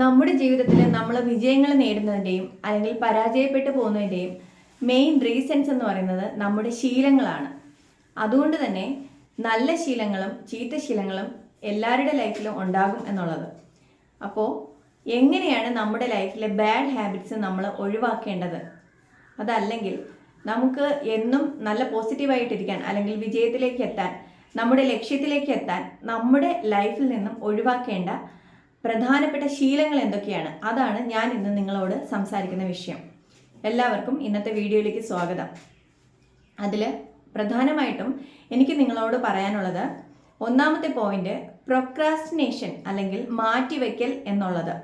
നമ്മുടെ ജീവിതത്തിൽ നമ്മൾ വിജയങ്ങൾ നേടുന്നതിന്റെയും അല്ലെങ്കിൽ പരാജയപ്പെട്ടു പോകുന്നതിന്റെയും മെയിൻ റീസൺസ് എന്ന് പറയുന്നത് നമ്മുടെ ശീലങ്ങളാണ്. അതുകൊണ്ട് തന്നെ നല്ല ശീലങ്ങളും ചീത്ത ശീലങ്ങളും എല്ലാവരുടെ ലൈഫിലും ഉണ്ടാകും എന്നുള്ളത്. അപ്പോൾ എങ്ങനെയാണ് നമ്മുടെ ലൈഫിലെ ബാഡ് ഹാബിറ്റ്സ് നമ്മൾ ഒഴിവാക്കേണ്ടത്? അതല്ലെങ്കിൽ നമുക്ക് എന്നും നല്ല പോസിറ്റീവായിട്ടിരിക്കാൻ അല്ലെങ്കിൽ വിജയത്തിലേക്ക് എത്താൻ നമ്മുടെ ലക്ഷ്യത്തിലേക്ക് എത്താൻ നമ്മുടെ ലൈഫിൽ നിന്നും ഒഴിവാക്കേണ്ട പ്രധാനപ്പെട്ട ശീലങ്ങൾ എന്തൊക്കെയാണ്? അതാണ് ഞാൻ ഇന്ന് നിങ്ങളോട് സംസാരിക്കുന്ന വിഷയം. എല്ലാവർക്കും ഇന്നത്തെ വീഡിയോയിലേക്ക് സ്വാഗതം. അതിൽ പ്രധാനമായിട്ടും എനിക്ക് നിങ്ങളോട് പറയാനുള്ളത് ഒന്നാമത്തെ പോയിന്റ് പ്രൊക്രാസ്റ്റിനേഷൻ അല്ലെങ്കിൽ മാറ്റിവെക്കൽ എന്നുള്ളത്.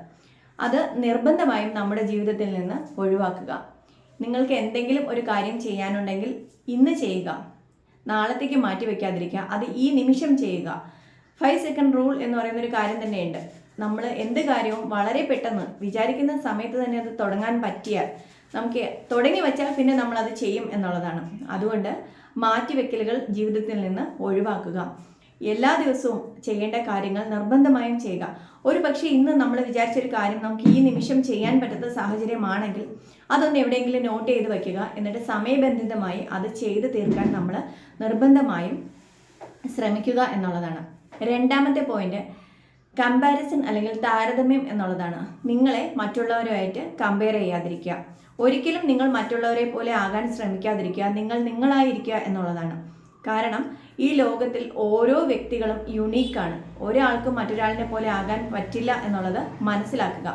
അത് നിർബന്ധമായും നമ്മുടെ ജീവിതത്തിൽ നിന്ന് ഒഴിവാക്കുക. നിങ്ങൾക്ക് എന്തെങ്കിലും ഒരു കാര്യം ചെയ്യാനുണ്ടെങ്കിൽ ഇന്ന് ചെയ്യുക. നാളത്തേക്ക് മാറ്റി വെക്കാതിരിക്കുക അത് ഈ നിമിഷം ചെയ്യുക. ഫൈവ് സെക്കൻഡ് റൂൾ എന്ന് പറയുന്ന ഒരു കാര്യം തന്നെയുണ്ട്. നമ്മൾ എന്ത് കാര്യവും വളരെ പെട്ടെന്ന് വിചാരിക്കുന്ന സമയത്ത് തന്നെ അത് തുടങ്ങാൻ പറ്റിയാൽ നമുക്ക് തുടങ്ങി വെച്ചാൽ പിന്നെ നമ്മൾ അത് ചെയ്യും എന്നുള്ളതാണ്. അതുകൊണ്ട് മാറ്റിവെക്കലുകൾ ജീവിതത്തിൽ നിന്ന് ഒഴിവാക്കുക. എല്ലാ ദിവസവും ചെയ്യേണ്ട കാര്യങ്ങൾ നിർബന്ധമായും ചെയ്യുക. ഒരു പക്ഷേ ഇന്ന് നമ്മൾ വിചാരിച്ചൊരു കാര്യം നമുക്ക് ഈ നിമിഷം ചെയ്യാൻ പറ്റുന്ന സാഹചര്യമാണെങ്കിൽ അതൊന്ന് എവിടെയെങ്കിലും നോട്ട് ചെയ്ത് വയ്ക്കുക എന്നിട്ട് സമയബന്ധിതമായി അത് ചെയ്ത് തീർക്കാൻ നമ്മൾ നിർബന്ധമായും ശ്രമിക്കുക എന്നുള്ളതാണ്. രണ്ടാമത്തെ പോയിന്റ് കമ്പാരിസൺ അല്ലെങ്കിൽ താരതമ്യം എന്നുള്ളതാണ്. നിങ്ങളെ മറ്റുള്ളവരുമായിട്ട് കമ്പയർ ചെയ്യാതിരിക്കുക. ഒരിക്കലും നിങ്ങൾ മറ്റുള്ളവരെ പോലെ ആകാൻ ശ്രമിക്കാതിരിക്കുക. നിങ്ങൾ നിങ്ങളായിരിക്കുക എന്നുള്ളതാണ്. കാരണം ഈ ലോകത്തിൽ ഓരോ വ്യക്തികളും യുണീക്കാണ് ഒരാൾക്കും മറ്റൊരാളിനെ പോലെ ആകാൻ പറ്റില്ല എന്നുള്ളത് മനസ്സിലാക്കുക.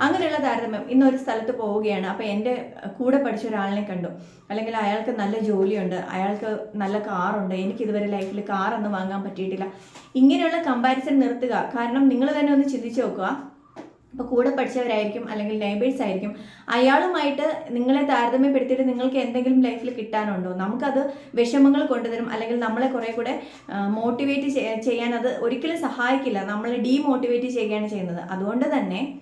അങ്ങനെയുള്ള താരതമ്യം. ഇന്ന് ഒരു സ്ഥലത്ത് പോവുകയാണ്. അപ്പോൾ എന്റെ കൂടെ പഠിച്ച ഒരാളിനെ കണ്ടു. അല്ലെങ്കിൽ അയാൾക്ക് നല്ല ജോലിയുണ്ട്. അയാൾക്ക് നല്ല കാറുണ്ട്. എനിക്ക് ഇതുവരെ ലൈഫിൽ കാറൊന്നും വാങ്ങാൻ പറ്റിയിട്ടില്ല. ഇങ്ങനെയുള്ള കമ്പാരിസൺ നിർത്തുക. കാരണം നിങ്ങൾ തന്നെ ഒന്ന് ചിന്തിച്ച് നോക്കുക. ഇപ്പോൾ കൂടെ പഠിച്ചവരായിരിക്കും. അല്ലെങ്കിൽ നൈബേഴ്സ് ആയിരിക്കും. അയാളുമായിട്ട് നിങ്ങളെ താരതമ്യപ്പെടുത്തിയിട്ട് നിങ്ങൾക്ക് എന്തെങ്കിലും ലൈഫിൽ കിട്ടാനുണ്ടോ? നമുക്കത് വിഷമങ്ങൾ കൊണ്ടുതരും. അല്ലെങ്കിൽ നമ്മളെ കുറേ കൂടെ മോട്ടിവേറ്റ് ചെയ്യാൻ അത് ഒരിക്കലും സഹായിക്കില്ല. നമ്മളെ ഡീമോട്ടിവേറ്റ് ചെയ്യുകയാണ് ചെയ്യുന്നത്. അതുകൊണ്ട് തന്നെ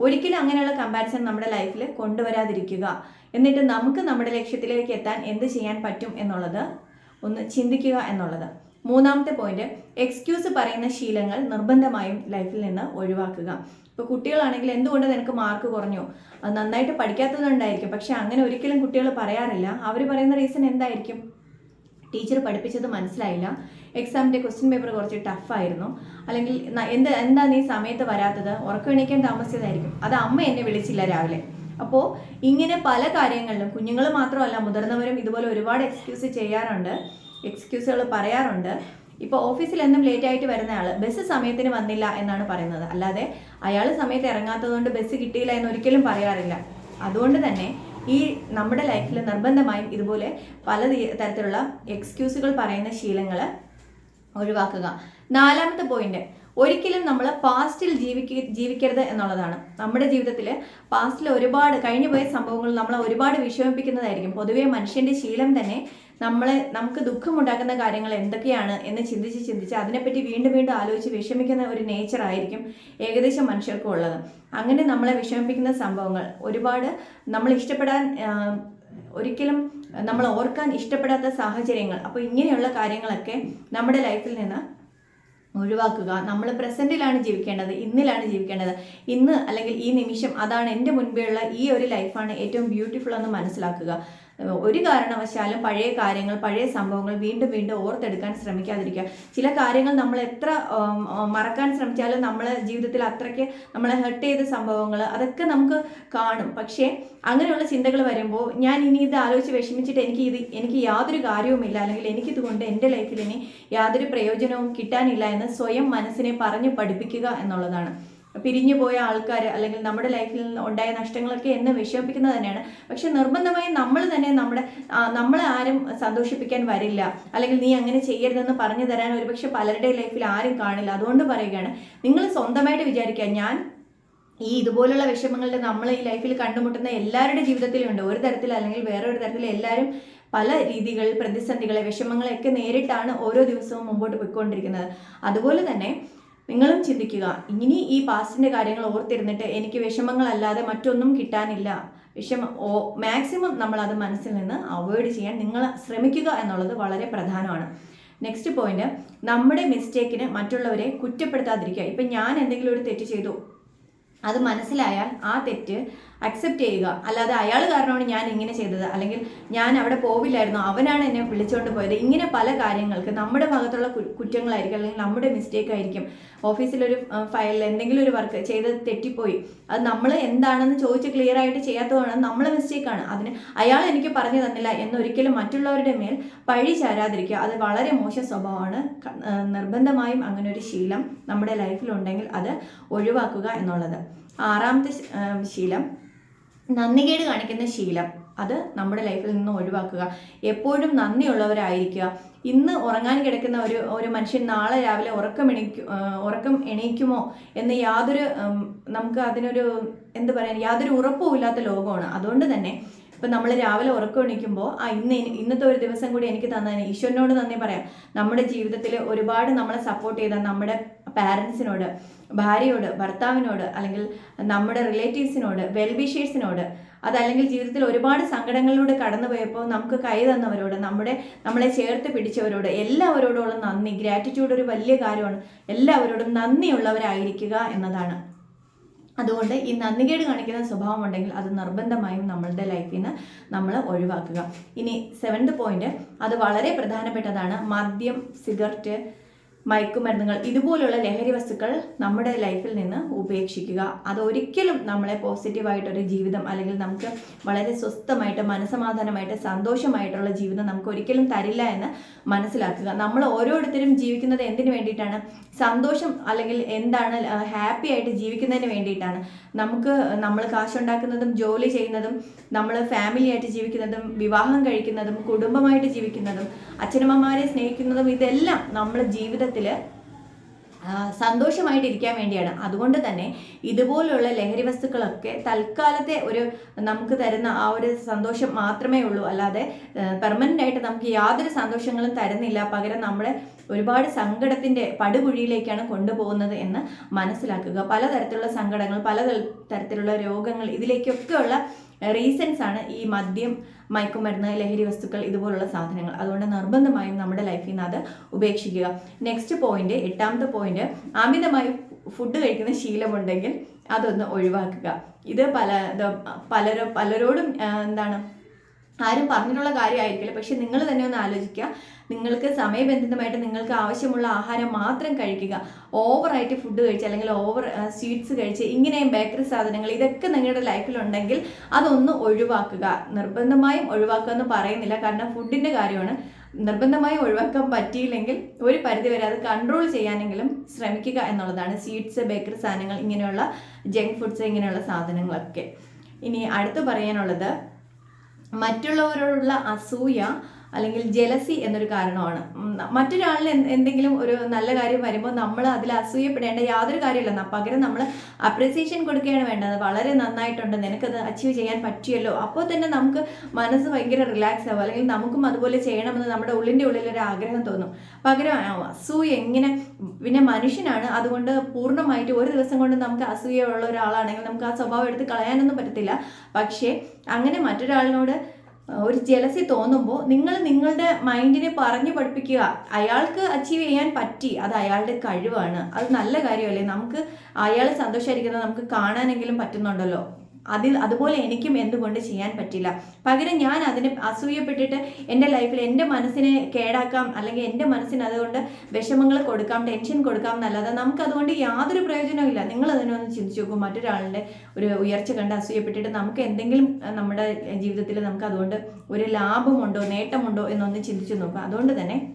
ഒരിക്കലും അങ്ങനെയുള്ള കമ്പാരിസൺ നമ്മുടെ ലൈഫിൽ കൊണ്ടുവരാതിരിക്കുക. എന്നിട്ട് നമുക്ക് നമ്മുടെ ലക്ഷ്യത്തിലേക്ക് എത്താൻ എന്ത് ചെയ്യാൻ പറ്റും എന്നുള്ളത് ഒന്ന് ചിന്തിക്കുക എന്നുള്ളത്. മൂന്നാമത്തെ പോയിന്റ് എക്സ്ക്യൂസ് പറയുന്ന ശീലങ്ങൾ നിർബന്ധമായും ലൈഫിൽ നിന്ന് ഒഴിവാക്കുക. ഇപ്പോൾ കുട്ടികളാണെങ്കിൽ എന്തുകൊണ്ട് നിനക്ക് മാർക്ക് കുറഞ്ഞു? അത് നന്നായിട്ട് പഠിക്കാത്തതുകൊണ്ടായിരിക്കും പക്ഷെ അങ്ങനെ ഒരിക്കലും കുട്ടികൾ പറയാറില്ല. അവർ പറയുന്ന റീസൺ എന്തായിരിക്കും? ടീച്ചർ പഠിപ്പിച്ചത് മനസ്സിലായില്ല. എക്സാമിന്റെ ക്വസ്റ്റ്യൻ പേപ്പർ കുറച്ച് ടഫായിരുന്നു അല്ലെങ്കിൽ എന്ത് എന്താ നീ സമയത്ത് വരാത്തത്? ഉറക്കമെണീക്കാൻ താമസിച്ചതായിരിക്കും. അത് അമ്മ എന്നെ വിളിച്ചില്ല രാവിലെ. അപ്പോൾ ഇങ്ങനെ പല കാര്യങ്ങളിലും കുഞ്ഞുങ്ങൾ മാത്രമല്ല മുതിർന്നവരും ഇതുപോലെ ഒരുപാട് എക്സ്ക്യൂസ് ചെയ്യാറുണ്ട്. എക്സ്ക്യൂസുകൾ പറയാറുണ്ട്. ഇപ്പോൾ ഓഫീസിൽ എന്നും ലേറ്റ് ആയിട്ട് വരുന്ന ആൾ ബസ് സമയത്തിന് വന്നില്ല എന്നാണ് പറയുന്നത്. അല്ലാതെ അയാൾ സമയത്ത് ഇറങ്ങാത്തതുകൊണ്ട് ബസ് കിട്ടിയില്ല എന്ന് ഒരിക്കലും പറയാറില്ല. അതുകൊണ്ട് തന്നെ ഈ നമ്മുടെ ലൈഫിൽ നിർബന്ധമായും ഇതുപോലെ പല തരത്തിലുള്ള എക്സ്ക്യൂസുകൾ പറയുന്ന ശീലങ്ങൾ ഒഴിവാക്കുക. നാലാമത്തെ പോയിന്റ് ഒരിക്കലും നമ്മൾ പാസ്റ്റിൽ ജീവിക്ക ജീവിക്കരുത് എന്നുള്ളതാണ്. നമ്മുടെ ജീവിതത്തിൽ പാസ്റ്റിൽ ഒരുപാട് കഴിഞ്ഞു പോയ സംഭവങ്ങൾ നമ്മളെ ഒരുപാട് വിഷമിപ്പിക്കുന്നതായിരിക്കും. പൊതുവേ മനുഷ്യന്റെ ശീലം തന്നെ നമ്മളെ നമുക്ക് ദുഃഖമുണ്ടാക്കുന്ന കാര്യങ്ങൾ എന്തൊക്കെയാണ് എന്ന് ചിന്തിച്ച് ചിന്തിച്ച് അതിനെപ്പറ്റി വീണ്ടും വീണ്ടും ആലോചിച്ച് വിഷമിക്കുന്ന ഒരു നേച്ചർ ആയിരിക്കും ഏകദേശം മനുഷ്യർക്കും ഉള്ളത് അങ്ങനെ നമ്മളെ വിഷമിപ്പിക്കുന്ന സംഭവങ്ങൾ ഒരുപാട് നമ്മൾ ഇഷ്ടപ്പെടാൻ ഒരിക്കലും നമ്മൾ ഓർക്കാൻ ഇഷ്ടപ്പെടാത്ത സാഹചര്യങ്ങൾ. അപ്പോൾ ഇങ്ങനെയുള്ള കാര്യങ്ങളൊക്കെ നമ്മുടെ ലൈഫിൽ നിന്ന് ഒഴിവാക്കുക. നമ്മൾ പ്രസന്റിലാണ് ജീവിക്കേണ്ടത് ഇന്നിലാണ് ജീവിക്കേണ്ടത്. ഇന്ന് അല്ലെങ്കിൽ ഈ നിമിഷം അതാണ് എന്റെ മുൻപേയുള്ള ഈ ഒരു ലൈഫാണ് ഏറ്റവും ബ്യൂട്ടിഫുൾ എന്ന് മനസ്സിലാക്കുക. ഒരു കാരണവശാലും പഴയ കാര്യങ്ങൾ പഴയ സംഭവങ്ങൾ വീണ്ടും വീണ്ടും ഓർത്തെടുക്കാൻ ശ്രമിക്കാതിരിക്കുക. ചില കാര്യങ്ങൾ നമ്മൾ എത്ര മറക്കാൻ ശ്രമിച്ചാലും നമ്മളെ ജീവിതത്തിൽ അത്രയ്ക്ക് നമ്മളെ ഹെർട്ട് ചെയ്ത സംഭവങ്ങൾ അതൊക്കെ നമുക്ക് കാണും. പക്ഷേ അങ്ങനെയുള്ള ചിന്തകൾ വരുമ്പോൾ ഞാൻ ഇനി ഇത് ആലോചിച്ച് വിഷമിച്ചിട്ട് എനിക്ക് ഇത് എനിക്ക് യാതൊരു കാര്യവുമില്ല. അല്ലെങ്കിൽ എനിക്കിതുകൊണ്ട് എന്റെ ലൈഫിൽ ഇനി യാതൊരു പ്രയോജനവും കിട്ടാനില്ല എന്ന് സ്വയം മനസ്സിനെ പറഞ്ഞ് പഠിപ്പിക്കുക എന്നുള്ളതാണ്. പിരിഞ്ഞു പോയ ആൾക്കാർ അല്ലെങ്കിൽ നമ്മുടെ ലൈഫിൽ ഉണ്ടായ നഷ്ടങ്ങളൊക്കെ എന്ന് വിഷമിപ്പിക്കുന്നത് തന്നെയാണ്. പക്ഷെ നിർബന്ധമായും നമ്മൾ തന്നെ നമ്മുടെ നമ്മളെ ആരും സന്തോഷിപ്പിക്കാൻ വരില്ല. അല്ലെങ്കിൽ നീ അങ്ങനെ ചെയ്യരുതെന്ന് പറഞ്ഞു തരാൻ ഒരുപക്ഷെ പലരുടെ ലൈഫിൽ ആരും കാണില്ല. അതുകൊണ്ട് പറയുകയാണ് നിങ്ങൾ സ്വന്തമായിട്ട് വിചാരിക്കുക ഞാൻ ഈ ഇതുപോലുള്ള വിഷമങ്ങളുടെ നമ്മൾ ഈ ലൈഫിൽ കണ്ടുമുട്ടുന്ന എല്ലാവരുടെ ജീവിതത്തിലും ഉണ്ട്. ഒരു തരത്തിൽ അല്ലെങ്കിൽ വേറൊരു തരത്തിൽ എല്ലാവരും പല രീതികൾ പ്രതിസന്ധികളെ വിഷമങ്ങളെയൊക്കെ നേരിട്ടാണ് ഓരോ ദിവസവും മുമ്പോട്ട് പോയിക്കൊണ്ടിരിക്കുന്നത്. അതുപോലെ തന്നെ നിങ്ങളും ചിന്തിക്കുക. ഇനി ഈ പാസ്റ്റിന്റെ കാര്യങ്ങൾ ഓർത്തിരുന്നിട്ട് എനിക്ക് വിഷമങ്ങളല്ലാതെ മറ്റൊന്നും കിട്ടാനില്ല. വിഷമം ഓ മാക്സിമം നമ്മൾ അത് മനസ്സിൽ നിന്ന് അവോയ്ഡ് ചെയ്യാൻ നിങ്ങൾ ശ്രമിക്കുക എന്നുള്ളത് വളരെ പ്രധാനമാണ്. നെക്സ്റ്റ് പോയിന്റ് നമ്മുടെ മിസ്റ്റേക്കിന് മറ്റുള്ളവരെ കുറ്റപ്പെടുത്താതിരിക്കുക. ഇപ്പം ഞാൻ എന്തെങ്കിലും ഒരു തെറ്റ് ചെയ്തു. അത് മനസ്സിലായാൽ ആ തെറ്റ് അക്സെപ്റ്റ് ചെയ്യുക. അല്ലാതെ അയാൾ കാരണമാണ് ഞാൻ ഇങ്ങനെ ചെയ്തത്. അല്ലെങ്കിൽ ഞാൻ അവിടെ പോവില്ലായിരുന്നു. അവനാണ് എന്നെ വിളിച്ചുകൊണ്ട് പോയത്. ഇങ്ങനെ പല കാര്യങ്ങൾക്ക് നമ്മുടെ ഭാഗത്തുള്ള കുറ്റങ്ങളായിരിക്കും. അല്ലെങ്കിൽ നമ്മുടെ മിസ്റ്റേക്ക് ആയിരിക്കും. ഓഫീസിലൊരു ഫയലിൽ എന്തെങ്കിലും ഒരു വർക്ക് ചെയ്ത് തെറ്റിപ്പോയി. അത് നമ്മൾ എന്താണെന്ന് ചോദിച്ച് ക്ലിയർ ആയിട്ട് ചെയ്യാത്തതാണ് നമ്മളെ മിസ്റ്റേക്കാണ് അതിന് അയാൾ എനിക്ക് പറഞ്ഞു തന്നില്ല എന്നൊരിക്കലും മറ്റുള്ളവരുടെ മേൽ പഴി ചാരാതിരിക്കുക. അത് വളരെ മോശം സ്വഭാവമാണ്. നിർബന്ധമായും അങ്ങനെ ഒരു ശീലം നമ്മുടെ ലൈഫിലുണ്ടെങ്കിൽ അത് ഒഴിവാക്കുക എന്നുള്ളത്. ആറാമത്തെ ശീലം നന്ദികേട് കാണിക്കുന്ന ശീലം. അത് നമ്മുടെ ലൈഫിൽ നിന്ന് ഒഴിവാക്കുക. എപ്പോഴും നന്ദിയുള്ളവരായിരിക്കുക. ഇന്ന് ഉറങ്ങാൻ കിടക്കുന്ന ഒരു ഒരു മനുഷ്യൻ നാളെ രാവിലെ ഉറക്കം എണീക്കു ഉറക്കം എണീക്കുമോ എന്ന് യാതൊരു നമുക്ക് അതിനൊരു എന്ത് പറയാൻ യാതൊരു ഉറപ്പുമില്ലാത്ത ലോകമാണ്. അതുകൊണ്ട് തന്നെ ഇപ്പം നമ്മൾ രാവിലെ ഉറക്കം എണീക്കുമ്പോൾ ആ ഇന്ന് ഇന്നത്തെ ഒരു ദിവസം കൂടി എനിക്ക് തന്നതിന് ഈശ്വരനോട് നന്ദി പറയാം. നമ്മുടെ ജീവിതത്തിൽ ഒരുപാട് നമ്മളെ സപ്പോർട്ട് ചെയ്ത നമ്മുടെ പാരൻസിനോട് ഭാര്യയോട് ഭർത്താവിനോട് അല്ലെങ്കിൽ നമ്മുടെ റിലേറ്റീവ്സിനോട് വെൽവിഷേഴ്സിനോട് അതല്ലെങ്കിൽ ജീവിതത്തിൽ ഒരുപാട് സങ്കടങ്ങളിലൂടെ കടന്നു പോയപ്പോൾ നമുക്ക് കൈ തന്നവരോട് നമ്മുടെ നമ്മളെ ചേർത്ത് പിടിച്ചവരോട് എല്ലാവരോടുള്ള നന്ദി. ഗ്രാറ്റിറ്റ്യൂഡ് ഒരു വലിയ കാര്യമാണ്. എല്ലാവരോടും നന്ദിയുള്ളവരായിരിക്കുക എന്നതാണ്. അതുകൊണ്ട് ഈ നന്ദികേട് കാണിക്കുന്ന സ്വഭാവം ഉണ്ടെങ്കിൽ അത് നിർബന്ധമായും നമ്മളുടെ ലൈഫിൽ നിന്ന് നമ്മൾ ഒഴിവാക്കുക. ഇനി സെവൻത് പോയിന്റ് അത് വളരെ പ്രധാനപ്പെട്ടതാണ് മദ്യം സിഗരറ്റ് മയക്കുമരുന്നുകൾ ഇതുപോലുള്ള ലഹരി വസ്തുക്കൾ നമ്മുടെ ലൈഫിൽ നിന്ന് ഉപേക്ഷിക്കുക. അതൊരിക്കലും നമ്മളെ പോസിറ്റീവായിട്ടൊരു ജീവിതം അല്ലെങ്കിൽ നമുക്ക് വളരെ സ്വസ്ഥമായിട്ട് മനസമാധാനമായിട്ട് സന്തോഷമായിട്ടുള്ള ജീവിതം നമുക്ക് ഒരിക്കലും തരില്ല എന്ന് മനസ്സിലാക്കുക. നമ്മൾ ഓരോരുത്തരും ജീവിക്കുന്നത് എന്തിനു വേണ്ടിയിട്ടാണ്? സന്തോഷം അല്ലെങ്കിൽ എന്താണ് ഹാപ്പി ആയിട്ട് ജീവിക്കുന്നതിന് വേണ്ടിയിട്ടാണ്. നമുക്ക് നമ്മൾ കാശുണ്ടാക്കുന്നതും ജോലി ചെയ്യുന്നതും നമ്മൾ ഫാമിലി ആയിട്ട് ജീവിക്കുന്നതും വിവാഹം കഴിക്കുന്നതും കുടുംബമായിട്ട് ജീവിക്കുന്നതും അച്ഛനമ്മമാരെ സ്നേഹിക്കുന്നതും ഇതെല്ലാം നമ്മുടെ ജീവിതത്തിൽ സന്തോഷമായിട്ടിരിക്കാൻ വേണ്ടിയാണ്. അതുകൊണ്ട് തന്നെ ഇതുപോലുള്ള ലഹരി വസ്തുക്കളൊക്കെ തൽക്കാലത്തെ ഒരു നമുക്ക് തരുന്ന ആ ഒരു സന്തോഷം മാത്രമേ ഉള്ളൂ. അല്ലാതെ പെർമനന്റ് ആയിട്ട് നമുക്ക് യാതൊരു സന്തോഷങ്ങളും തരുന്നില്ല. പകരം നമ്മളെ ഒരുപാട് സങ്കടത്തിന്റെ പടുകുഴിയിലേക്കാണ് കൊണ്ടുപോകുന്നത് എന്ന് മനസ്സിലാക്കുക. പലതരത്തിലുള്ള സങ്കടങ്ങൾ പല തര- തരത്തിലുള്ള രോഗങ്ങൾ ഇതിലേക്കൊക്കെയുള്ള റീസൺസ് ആണ് ഈ മദ്യം മയക്കുമരുന്ന് ലഹരി വസ്തുക്കൾ ഇതുപോലുള്ള സാധനങ്ങൾ. അതുകൊണ്ട് നിർബന്ധമായും നമ്മുടെ ലൈഫിൽ നിന്ന് അത് ഉപേക്ഷിക്കുക. നെക്സ്റ്റ് പോയിന്റ് എട്ടാമത്തെ പോയിന്റ് അമിതമായി ഫുഡ് കഴിക്കുന്ന ശീലമുണ്ടെങ്കിൽ അതൊന്ന് ഒഴിവാക്കുക. ഇത് പല പലരോ പലരോടും എന്താണ് ആരും പറഞ്ഞിട്ടുള്ള കാര്യമായിരിക്കില്ല. പക്ഷെ നിങ്ങൾ തന്നെ ഒന്ന് ആലോചിക്കുക. നിങ്ങൾക്ക് സമയബന്ധിതമായിട്ട് നിങ്ങൾക്ക് ആവശ്യമുള്ള ആഹാരം മാത്രം കഴിക്കുക. ഓവറായിട്ട് ഫുഡ് കഴിച്ച് അല്ലെങ്കിൽ ഓവർ സ്വീറ്റ്സ് കഴിച്ച് ഇങ്ങനെയും ബേക്കറി സാധനങ്ങൾ ഇതൊക്കെ നിങ്ങളുടെ ലൈഫിലുണ്ടെങ്കിൽ അതൊന്ന് ഒഴിവാക്കുക. നിർബന്ധമായും ഒഴിവാക്കുക എന്ന് പറയുന്നില്ല. കാരണം ഫുഡിന്റെ കാര്യമാണ്. നിർബന്ധമായി ഒഴിവാക്കാൻ പറ്റിയില്ലെങ്കിൽ ഒരു പരിധി വരെ അത് കൺട്രോൾ ചെയ്യാനെങ്കിലും ശ്രമിക്കുക എന്നുള്ളതാണ് സ്വീറ്റ്സ് ബേക്കറി സാധനങ്ങൾ ഇങ്ങനെയുള്ള ജങ്ക് ഫുഡ്സ് ഇങ്ങനെയുള്ള സാധനങ്ങളൊക്കെ. ഇനി അടുത്ത് പറയാനുള്ളത് മറ്റുള്ളവരോടുള്ള അസൂയ അല്ലെങ്കിൽ ജലസി എന്നൊരു കാരണമാണ്. മറ്റൊരാളിൽ എന്തെങ്കിലും ഒരു നല്ല കാര്യം വരുമ്പോൾ നമ്മൾ അതിൽ അസൂയപ്പെടേണ്ട യാതൊരു കാര്യമില്ല പകരം നമ്മൾ അപ്രിസിയേഷൻ കൊടുക്കുകയാണ് വേണ്ടത്. വളരെ നന്നായിട്ടുണ്ട്. നിനക്കത് അച്ചീവ് ചെയ്യാൻ പറ്റിയല്ലോ. അപ്പോൾ തന്നെ നമുക്ക് മനസ്സ് ഭയങ്കര റിലാക്സ് ആവും. അല്ലെങ്കിൽ നമുക്കും അതുപോലെ ചെയ്യണമെന്ന് നമ്മുടെ ഉള്ളിന്റെ ഉള്ളിൽ ഒരു ആഗ്രഹം തോന്നും. പകരം അസൂയ എങ്ങനെ പിന്നെ മനുഷ്യനാണ്. അതുകൊണ്ട് പൂർണമായിട്ട് ഒരു ദിവസം കൊണ്ട് നമുക്ക് അസൂയ ഉള്ള ഒരാളാണെങ്കിൽ നമുക്ക് ആ സ്വഭാവം എടുത്ത് കളയാനൊന്നും പറ്റത്തില്ല. പക്ഷേ അങ്ങനെ മറ്റൊരാളിനോട് ഒരു ജലസി തോന്നുമ്പോൾ നിങ്ങൾ നിങ്ങളുടെ മൈൻഡിനെ പറഞ്ഞു പഠിപ്പിക്കുക. അയാൾക്ക് അച്ചീവ് ചെയ്യാൻ പറ്റി. അത് അയാളുടെ കഴിവാണ്. അത് നല്ല കാര്യമല്ലേ? നമുക്ക് അയാൾ സന്തോഷമായിരിക്കുന്നത് നമുക്ക് കാണാനെങ്കിലും പറ്റുന്നുണ്ടല്ലോ. അതിൽ അതുപോലെ എനിക്കും എന്തുകൊണ്ട് ചെയ്യാൻ പറ്റില്ല. പകരം ഞാൻ അതിന് അസൂയപ്പെട്ടിട്ട് എന്റെ ലൈഫിൽ എന്റെ മനസ്സിനെ കേടാക്കാം അല്ലെങ്കിൽ എന്റെ മനസ്സിന് അതുകൊണ്ട് വിഷമങ്ങൾ കൊടുക്കാം ടെൻഷൻ കൊടുക്കാം എന്നല്ലാതെ നമുക്ക് അതുകൊണ്ട് യാതൊരു പ്രയോജനവും ഇല്ല. നിങ്ങൾ അതിനൊന്ന് ചിന്തിച്ചു നോക്കും. മറ്റൊരാളുടെ ഒരു ഉയർച്ച കണ്ട് അസൂയപ്പെട്ടിട്ട് നമുക്ക് എന്തെങ്കിലും നമ്മുടെ ജീവിതത്തിൽ നമുക്ക് അതുകൊണ്ട് ഒരു ലാഭമുണ്ടോ നേട്ടമുണ്ടോ എന്നൊന്ന് ചിന്തിച്ചു നോക്കുക. അതുകൊണ്ട് തന്നെ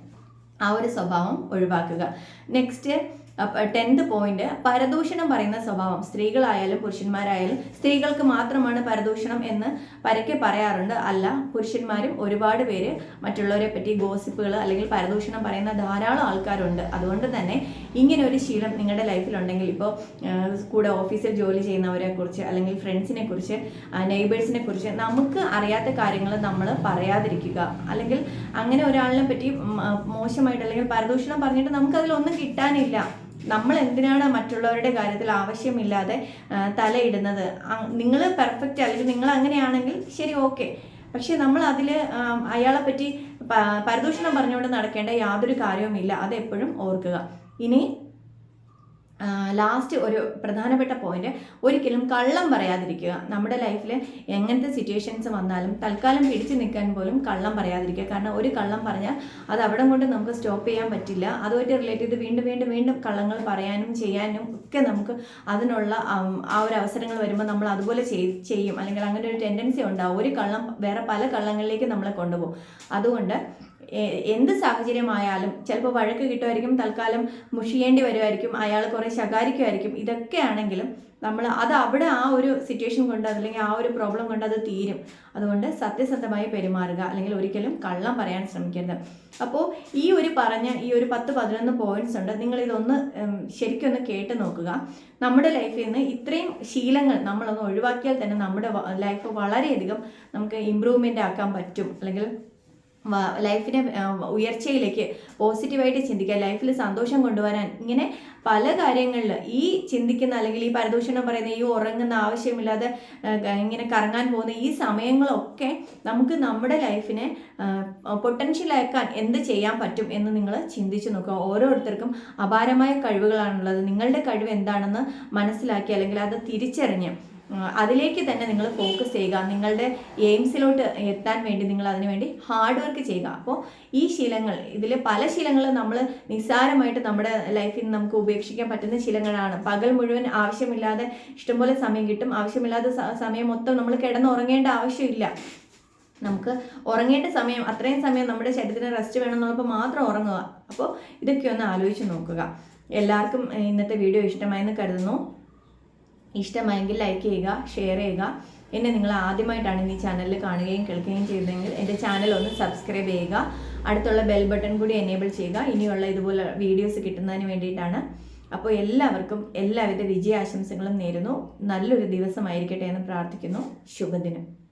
ആ ഒരു സ്വഭാവം ഒഴിവാക്കുക. നെക്സ്റ്റ് ടെൻത്ത് പോയിന്റ് പരദൂഷണം പറയുന്ന സ്വഭാവം. സ്ത്രീകളായാലും പുരുഷന്മാരായാലും സ്ത്രീകൾക്ക് മാത്രമാണ് പരദൂഷണം എന്ന് പരക്കെ പറയാറുണ്ട്. അല്ല പുരുഷന്മാരും ഒരുപാട് പേര് മറ്റുള്ളവരെ പറ്റി ഗോസിപ്പുകൾ അല്ലെങ്കിൽ പരദൂഷണം പറയുന്ന ധാരാളം ആൾക്കാരുണ്ട്. അതുകൊണ്ട് തന്നെ ഇങ്ങനെ ഒരു ശീലം നിങ്ങളുടെ ലൈഫിലുണ്ടെങ്കിൽ ഇപ്പോൾ കൂടെ ഓഫീസിൽ ജോലി ചെയ്യുന്നവരെ കുറിച്ച് അല്ലെങ്കിൽ ഫ്രണ്ട്സിനെ കുറിച്ച് നെയ്ബേഴ്സിനെ കുറിച്ച് നമുക്ക് അറിയാത്ത കാര്യങ്ങൾ നമ്മൾ പറയാതിരിക്കുക. അല്ലെങ്കിൽ അങ്ങനെ ഒരാളിനെ പറ്റി മോശമായിട്ട് അല്ലെങ്കിൽ പരദൂഷണം പറഞ്ഞിട്ട് നമുക്കതിലൊന്നും കിട്ടാനില്ല. നമ്മൾ എന്തിനാണ് മറ്റുള്ളവരുടെ കാര്യത്തിൽ ആവശ്യമില്ലാതെ തലയിടുന്നത്? നിങ്ങൾ പെർഫെക്റ്റ് അല്ലെങ്കിൽ നിങ്ങൾ അങ്ങനെയാണെങ്കിൽ ശരി ഓക്കെ പക്ഷെ നമ്മൾ അതിൽ അയാളെ പറ്റി പരദൂഷണം പറഞ്ഞുകൊണ്ട് നടക്കേണ്ട യാതൊരു കാര്യവുമില്ല. അതെപ്പോഴും ഓർക്കുക. ഇനി ലാസ്റ്റ് ഒരു പ്രധാനപ്പെട്ട പോയിന്റ് ഒരിക്കലും കള്ളം പറയാതിരിക്കുക. നമ്മുടെ ലൈഫിൽ എങ്ങനത്തെ സിറ്റുവേഷൻസ് വന്നാലും തൽക്കാലം പിടിച്ചു നിൽക്കാൻ പോലും കള്ളം പറയാതിരിക്കുക. കാരണം ഒരു കള്ളം പറഞ്ഞാൽ അത് അവിടെ കൊണ്ട് നമുക്ക് സ്റ്റോപ്പ് ചെയ്യാൻ പറ്റില്ല. അതുമായിട്ട് റിലേറ്റ് ചെയ്ത് വീണ്ടും വീണ്ടും വീണ്ടും കള്ളങ്ങൾ പറയാനും ചെയ്യാനും ഒക്കെ നമുക്ക് അതിനുള്ള ആ ഒരു അവസരങ്ങൾ വരുമ്പോൾ നമ്മൾ അതുപോലെ ചെയ്- ചെയ്യും. അല്ലെങ്കിൽ അങ്ങനെ ഒരു ടെൻഡൻസി ഉണ്ടാവും. ഒരു കള്ളം വേറെ പല കള്ളങ്ങളിലേക്ക് നമ്മളെ കൊണ്ടുപോകും. അതുകൊണ്ട് എന്ത് സാഹചര്യമായാലും ചിലപ്പോൾ വഴക്ക് കിട്ടുമായിരിക്കും തൽക്കാലം മുഷിയേണ്ടി വരുമായിരിക്കും അയാൾ കുറേ ശകാരിക്കുമായിരിക്കും. ഇതൊക്കെ ആണെങ്കിലും നമ്മൾ അത് അവിടെ ആ ഒരു സിറ്റുവേഷൻ കൊണ്ട് അല്ലെങ്കിൽ ആ ഒരു പ്രോബ്ലം കൊണ്ട് അത് തീരും. അതുകൊണ്ട് സത്യസന്ധമായി പെരുമാറുക. അല്ലെങ്കിൽ ഒരിക്കലും കള്ളം പറയാൻ ശ്രമിക്കരുത്. അപ്പോൾ ഈ ഒരു പറഞ്ഞ ഈ ഒരു പത്ത് പതിനൊന്ന് പോയിന്റ്സ് ഉണ്ട്. നിങ്ങൾ ഇതൊന്ന് ശരിക്കൊന്ന് കേട്ട് നോക്കുക. നമ്മുടെ ലൈഫിൽ നിന്ന് ഇത്രയും ശീലങ്ങൾ നമ്മളൊന്ന് ഒഴിവാക്കിയാൽ തന്നെ നമ്മുടെ ലൈഫ് വളരെയധികം നമുക്ക് ഇമ്പ്രൂവ്മെന്റ് ആക്കാൻ പറ്റും. അല്ലെങ്കിൽ ലൈഫിനെ ഉയർച്ചയിലേക്ക് പോസിറ്റീവായിട്ട് ചിന്തിക്കുക ലൈഫിൽ സന്തോഷം കൊണ്ടുവരാൻ ഇങ്ങനെ പല കാര്യങ്ങളിൽ ഈ ചിന്തിക്കുന്ന അല്ലെങ്കിൽ ഈ പരദൂഷണം പറയുന്ന ഈ ഉറങ്ങുന്ന ആവശ്യമില്ലാതെ ഇങ്ങനെ കറങ്ങാൻ പോകുന്ന ഈ സമയങ്ങളൊക്കെ നമുക്ക് നമ്മുടെ ലൈഫിനെ പൊട്ടൻഷ്യലാക്കാൻ എന്ത് ചെയ്യാൻ പറ്റും എന്ന് നിങ്ങൾ ചിന്തിച്ചു നോക്കുക. ഓരോരുത്തർക്കും അപാരമായ കഴിവുകളാണുള്ളത്. നിങ്ങളുടെ കഴിവ് എന്താണെന്ന് മനസ്സിലാക്കി അല്ലെങ്കിൽ അത് തിരിച്ചറിഞ്ഞ് അതിലേക്ക് തന്നെ നിങ്ങൾ ഫോക്കസ് ചെയ്യുക. നിങ്ങളുടെ എയിംസിലോട്ട് എത്താൻ വേണ്ടി നിങ്ങൾ അതിനു വേണ്ടി ഹാർഡ് വർക്ക് ചെയ്യുക. അപ്പോൾ ഈ ശീലങ്ങൾ ഇതിൽ പല ശീലങ്ങളും നമ്മൾ നിസ്സാരമായിട്ട് നമ്മുടെ ലൈഫിൽ നിന്ന് നമുക്ക് ഉപേക്ഷിക്കാൻ പറ്റുന്ന ശീലങ്ങളാണ്. പകൽ മുഴുവൻ ആവശ്യമില്ലാതെ ഇഷ്ടംപോലെ സമയം കിട്ടും. ആവശ്യമില്ലാതെ സമയം മൊത്തം നമ്മൾ കിടന്നുറങ്ങേണ്ട ആവശ്യമില്ല. നമുക്ക് ഉറങ്ങേണ്ട സമയം അത്രയും സമയം നമ്മുടെ ശരീരത്തിന് റെസ്റ്റ് വേണമെന്നുള്ളപ്പോൾ മാത്രം ഉറങ്ങുക. അപ്പോൾ ഇതൊക്കെ ഒന്ന് ആലോചിച്ച് നോക്കുക. എല്ലാവർക്കും ഇന്നത്തെ വീഡിയോ ഇഷ്ടമായെന്ന് കരുതുന്നു. ഇഷ്ടമായെങ്കിൽ ലൈക്ക് ചെയ്യുക ഷെയർ ചെയ്യുക. എന്നെ നിങ്ങൾ ആദ്യമായിട്ടാണ് ഈ ചാനലിൽ കാണുകയും കേൾക്കുകയും ചെയ്തതെങ്കിൽ എന്റെ ചാനൽ ഒന്ന് സബ്സ്ക്രൈബ് ചെയ്യുക. അടുത്തുള്ള ബെൽ ബട്ടൺ കൂടി എനേബിൾ ചെയ്യുക. ഇനിയുള്ള ഇതുപോലെ വീഡിയോസ് കിട്ടുന്നതിന് വേണ്ടിയിട്ടാണ്. അപ്പോൾ എല്ലാവർക്കും എല്ലാവിധ വിജയാശംസകളും നേരുന്നു. നല്ലൊരു ദിവസമായിരിക്കട്ടെ എന്ന് പ്രാർത്ഥിക്കുന്നു. ശുഭദിനം.